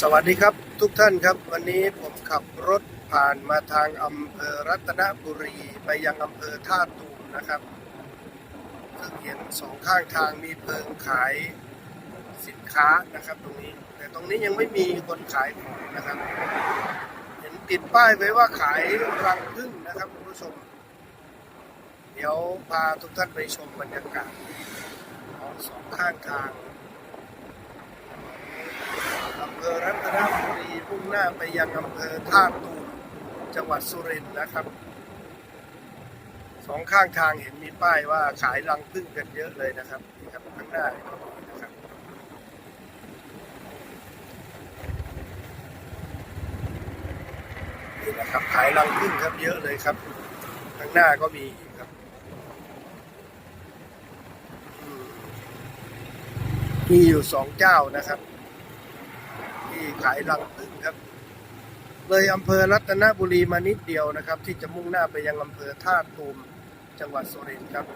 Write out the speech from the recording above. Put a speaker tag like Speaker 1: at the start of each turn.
Speaker 1: สวัสดีครับทุกท่านครับ วันนี้ผมขับรถผ่านมาทางอำเภอรัตนบุรีไปยังอำเภอท่าตูมนะครับซึ่งเห็นสองข้างทางมีเพิงขายสินค้านะครับตรงนี้ แต่ตรงนี้ยังไม่มีคนขายของนะครับ เห็นติดป้ายไว้ว่าขายรังผึ้งนะครับคุณผู้ชม เดี๋ยวพาทุกท่านไปชมบรรยากาศของสองข้างทาง อำเภอรัต นบุรีมุ่งหน้าไปยังอำเภอท่าตูมจังหวัดสุรินทร์นะครับสองข้างทางเห็นมีป้ายว่าขายรังผึ้งกันเยอะเลยนะครับนี่ครับข้างหน้าก็มีนะครับนี่นะครับขายรังผึ้งครับเยอะเลยครับ ข้างหน้าก็มีครับมีอยู่สองเจ้านะครับ ที่ขายรังผึ้งครับ เลยอำเภอรัตนบุรีมานิดเดียวนะครับ ที่จะมุ่งหน้าไปยังอำเภอท่าตูมจังหวัดสุรินทร์ครับ